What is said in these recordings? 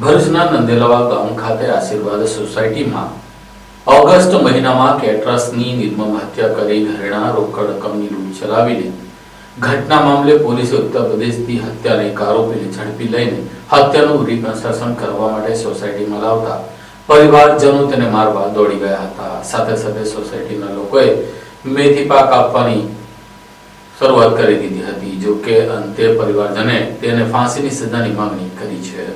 ભરૂચના નંદેલવા ગામ ખાતે આશીર્વાદ સોસાયટીમાં ઓગસ્ટ મહિનામાં કેટરસની નિર્મમ હત્યા કરી ઘરેણા રોકડ રકમની લૂંટ ચલાવીને ઘટના મામલે પોલીસે ઉત્તર પ્રદેશથી હત્યાના એક આરોપીને ઝડપી લઈને હત્યાનું રિકન્સ્ટ્રક્શન કરવા માટે સોસાયટીમાં લાવતા પરિવારજનો તેને મારવા દોડી ગયા હતા. સાથે સાથે સોસાયટીના લોકોએ મેથી પાક આપવાની શરૂઆત કરી દીધી હતી જો કે અંતે પરિવારજને તેને ફાંસીની સજાની માંગણી કરી છે.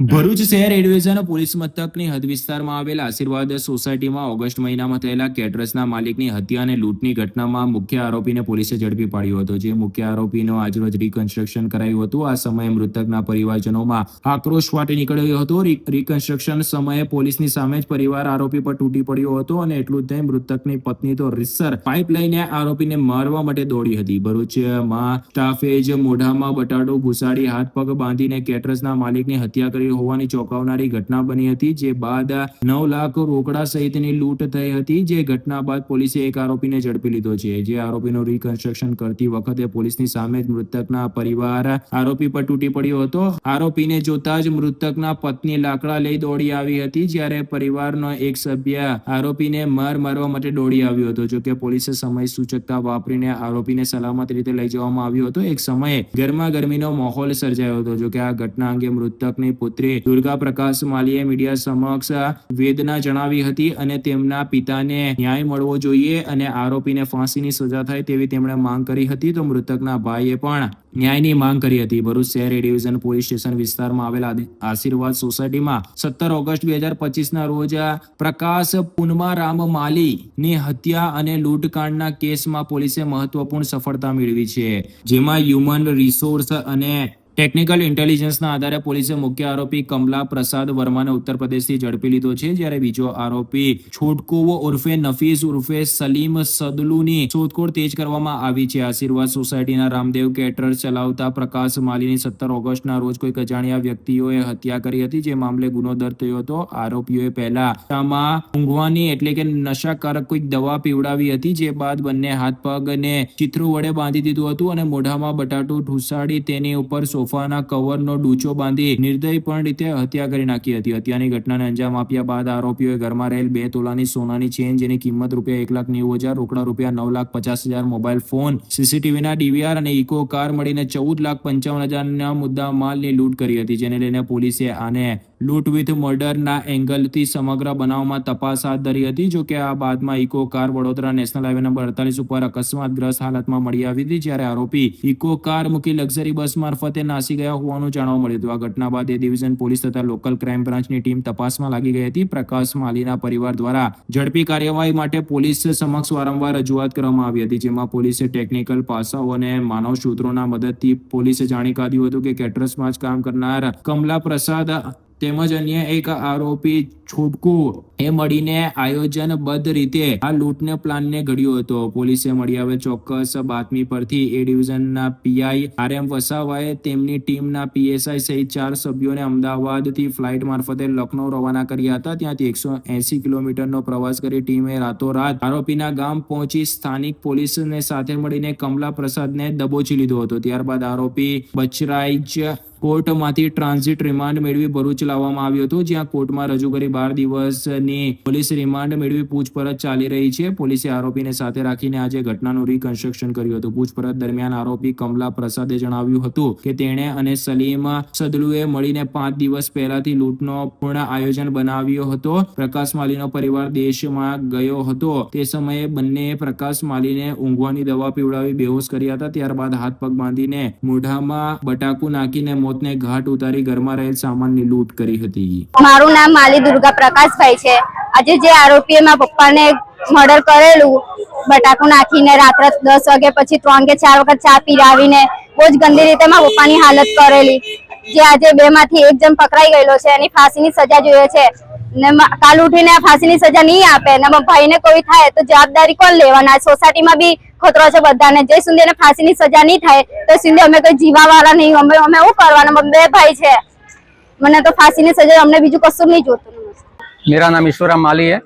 ભરૂચ શહેર એડવેઝન ડિવિઝન પોલીસ મથકની હદ વિસ્તારમાં આવેલ આશીર્વાદ સોસાયટીમાં ઓગસ્ટ મહિનામાં થયેલા કેટરસના માલિકની હત્યા અને લૂંટની ઘટનામાં મુખ્ય આરોપીને પોલીસે ઝડપી પાડ્યો હતો, જે મુખ્ય આરોપીનો આજરોજ રિકન્સ્ટ્રક્શન કરાયું હતું. આ સમયે મૃતકના પરિવારજનોમાં આક્રોશ ફાટી નીકળ્યો હતો. રિકન્સ્ટ્રક્શન સમયે પોલીસની સામે જ પરિવાર આરોપી પર તૂટી પડ્યો હતો અને એટલું જ નહીં, મૃતકની પત્ની તો રીસર પાઇપ લઈને આરોપીને મારવા માટે દોડી હતી. ભરૂચમાં સ્ટાફે જ મોઢામાં બટાટો ઘુસાડી, હાથ પગ બાંધીને કેટરસના માલિકની હત્યા કરી હોવાની ચોંકાવનારી ઘટના બની હતી, જે બાદ નવ લાખ રોકડા સહિતની લૂંટ થઈ હતી, જે ઘટના બાદ પોલીસે એક આરોપીને ઝડપી લીધો છે. જે આરોપીનું રિકન્સ્ટ્રક્શન કરતી વખતે પોલીસની સામે મૃતકના પરિવાર આરોપી પર તૂટી પડ્યો હતો. આરોપીને જોતા જ મૃતકના પત્ની લાકડા લઈ દોડી આવી હતી, જ્યારે પરિવારનો એક સભ્ય આરોપીને માર મારવા માટે દોડી આવ્યો હતો. જોકે પોલીસે સમય સૂચકતા વાપરીને આરોપીને સલામત રીતે લઈ જવામાં આવ્યો હતો. એક સમયે ગરમા ગરમીનો માહોલ સર્જાયો હતો. જોકે આ ઘટના અંગે મૃતકની પુત્રી દુર્ગા પ્રકાશ માલીએ મીડિયા સમક્ષ વેદના જણાવી હતી અને તેમના પિતાને ન્યાય મળવો જોઈએ અને આરોપીને ફાંસીની સજા થાય તેવી તેમણે માંગ કરી હતી. તો મૃતકના ભાઈએ પણ ન્યાયની માંગ કરી હતી. ભરૂચ શહેર ડિવિઝન પોલીસ સ્ટેશન વિસ્તારમાં આવેલા આશીર્વાદ સોસાયટીમાં સત્તર ઓગસ્ટ બે હજાર પચીસના રોજ પ્રકાશ પુનમારામ માલી ની હત્યા અને લૂંટકાંડના કેસમાં પોલીસે મહત્વપૂર્ણ સફળતા મેળવી છે. જેમાં હ્યુમન રિસોર્સ અને ટેકનિકલ ઇન્ટેલિજન્સના આધારે પોલીસે મુખ્ય આરોપી કમલા પ્રસાદ વર્માને ઉત્તર પ્રદેશથી ઝડપી લીધો છે. જ્યારે બીજો આરોપી છોટકુવો ઉર્ફે નફીસ ઉર્ફે સલીમ સદલુની શોધખોળ તેજ કરવામાં આવી છે. આશીર્વાદ સોસાયટીના રામદેવ કેટર ચલાવતા પ્રકાશ માલીની સત્તર ઓગસ્ટના રોજ કોઈક અજાણ્યા વ્યક્તિઓએ હત્યા કરી હતી, જે મામલે ગુનો દર્જ થયો હતો. આરોપીઓએ પહેલા ઊંઘવાની એટલે કે નશાકારક કોઈક દવા પીવડાવી હતી, જે બાદ બંને હાથ પગને ચિત્રો વડે બાંધી દીધું હતું અને મોઢામાં બટાટું ઠુસાડી તેની ઉપર સોફાના કવરનો ડૂચો બાંધી નિર્દયપણ રીતે હત્યા કરી નાખી હતી. હત્યાની ઘટનાને અંજામ આપ્યા બાદ આરોપીઓએ ઘરમાં રહેલ બે તોલાની સોનાની ચેન, જેની કિંમત રૂપિયા એક લાખ નેવું હજાર, રોકડા રૂપિયા નવ લાખ પચાસ હજાર, મોબાઈલ ફોન, સીસીટીવીના ડીવીઆર અને ઇકો કાર મળીને ચૌદ લાખ પંચાવન હજારના મુદ્દા માલની લૂંટ કરી હતી, જેને લઈને પોલીસે આને લૂંટ વિથ મર્ડરના એંગલથી સમગ્ર બનાવમાં તપાસ હાથ ધરી હતી, જો કે આ બાદમાં Eeco car Vadodara national highway number અડતાલીસ ઉપર અકસ્માતગ્રસ્ત હાલતમાં મળી આવી હતી, જ્યારે આરોપી ઇકો કાર મૂકી લક્ઝરી બસ મારફતે નાસી ગયા હોવાનું જાણવા મળ્યું હતું. આ ઘટના બાદ એ ડિવિઝન પોલીસ તથા લોકલ ક્રાઇમ બ્રાન્ચની ટીમ તપાસમાં લાગી ગઈ હતી. પ્રકાશ માલીના પરિવાર દ્વારા ઝડપી કાર્યવાહી માટે પોલીસ સમક્ષ વારંવાર રજૂઆત કરવામાં આવી હતી, જેમાં પોલીસે ટેકનિકલ પાસાઓ અને માનવ સૂત્રોના મદદથી પોલીસે જાણી કાઢ્યું હતું કે કેટરસમાં જ કામ કરનાર કમલા પ્રસાદ તેમજ અન્ય એક આરોપી છોટકુ એ મળીને આયોજનબદ્ધ રીતે આ લૂંટને પ્લાનને ઘડ્યો હતો. પોલીસે મળી આવે ચોક્કસ બાતમી પરથી એ ડિવિઝનના પીઆઈ આર એમ વસાવાએ તેમની ટીમના પીએસઆઈ સહિત ચાર સભ્યોને અમદાવાદથી ફ્લાઇટ મારફતે લખનૌ રવાના કર્યા હતા. ત્યાંથી એકસો એસી કિલોમીટરનો પ્રવાસ કરી ટીમે રાતોરાત આરોપીના ગામ પહોંચી સ્થાનિક પોલીસને સાથે મળીને કમલા પ્રસાદને દબોચી લીધો હતો. ત્યારબાદ આરોપી બચરાઈજ કોર્ટમાંથી ટ્રાન્ઝિટ રિમાન્ડ મેળવી ભરૂચ લાવવામાં આવ્યો હતો, જ્યાં કોર્ટમાં રજૂ કરી બાર દિવસની પોલીસ રિમાન્ડ મેળવી પૂછપરછ ચાલી રહી છે. પોલીસે આરોપીને સાથે રાખીને આજે ઘટનાનું રિકન્સ્ટ્રક્શન કર્યું હતું. પૂછપરછ દરમિયાન આરોપી કમલા પ્રસાદે જણાવ્યું હતું કે તેણે અને સલીમ સદલુએ મળીને પાંચ દિવસ પહેલાથી લૂંટનો પૂર્ણ આયોજન બનાવ્યો હતો. પ્રકાશ માલીનો પરિવાર દેશમાં ગયો હતો. તે સમયે બંને પ્રકાશ માલીને ઊંઘવાની દવા પીવડાવી બેહોશ કર્યા હતા. ત્યારબાદ હાથ પગ બાંધીને મોઢામાં બટાકુ નાખીને મોતને ઘાટ ઉતારી ઘરમાં રહેલ સામાનની લૂંટ કરી હતી. મારું નામ માલી દુર્ગા પ્રકાશભાઈ છે. આજે જે આરોપીએ મારા પપ્પાને મર્ડર કરેલું, બટાકું નાખીને રાત્રે દસ વાગે પછી ત્રણ કે ચાર વખત ચા પીરાવીને બહુ જ ગંદી રીતે મારા પપ્પાની હાલત કરેલી. જે આજે બે માંથી એક જણ પકડાઈ ગયેલો છે, એની ફાંસીની સજા જોઈએ છે. ને મા- કાલ ઉઠીને ફાંસીની સજા નહીં આપે ને મારા ભાઈને કોઈ થાય તો જવાબદારી કોણ લેવાના સોસાયટીમાં બી ખતરો છે બધાને જે સુધી એને ફાંસીની સજા નહીં થાય તો સુધી અમે કોઈ જીવાવાળા નહીં અમે અમે શું કરવાના અમે બે ભાઈ છે મને તો फांसी सजा हमने बीजू कसूर नहीं जोतु मेरा नाम ईश्वराम माली है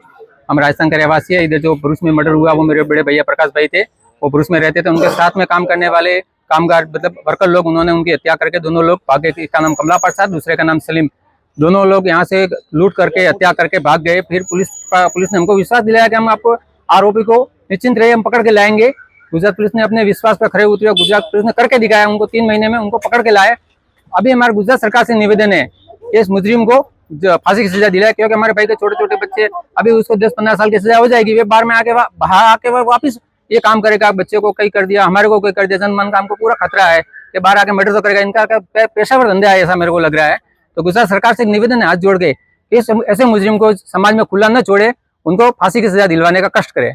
हम राजस्थान के रहवासी है इधर जो भरूच में मर्डर हुआ वो मेरे बड़े भैया प्रकाश भाई थे वो भरूच में रहते थे उनके साथ में काम करने वाले कामगार मतलब वर्कर लोग उन्होंने उनकी हत्या करके दोनों लोग भागे इसका नाम कमला प्रसाद दूसरे का नाम सलीम दोनों लोग यहाँ से लूट करके हत्या करके भाग गए। फिर पुलिस पुलिस ने हमको विश्वास दिलाया कि हम आपको आरोपी को निश्चिंत रहिए हम पकड़ के लाएँगे। गुजरात पुलिस ने अपने विश्वास पर खड़े उतरे गुजरात पुलिस ने करके दिखाया। उनको तीन महीने में उनको पकड़ के लाए। अभी हमारे गुजरात सरकार से निवेदन है कि इस मुजरिम को फांसी की सजा दिलाए क्योंकि हमारे भाई के छोटे छोटे बच्चे अभी उसको दस पंद्रह साल की सजा हो जाएगी। वे बाहर में आके बाहर आके वापस ये काम करेगा। बच्चे को कई कर दिया हमारे को कोई कर दिया। जनमन का हमको पूरा खतरा है कि बाहर आके मर्डर तो करेगा। इनका क्या पे- धंधा है ऐसा मेरे को लग रहा है। तो गुजरात सरकार से एक निवेदन है हाथ जोड़ के कि इस ऐसे मुजरिम को समाज में खुला न छोड़े उनको फांसी की सजा दिलवाने का कष्ट करे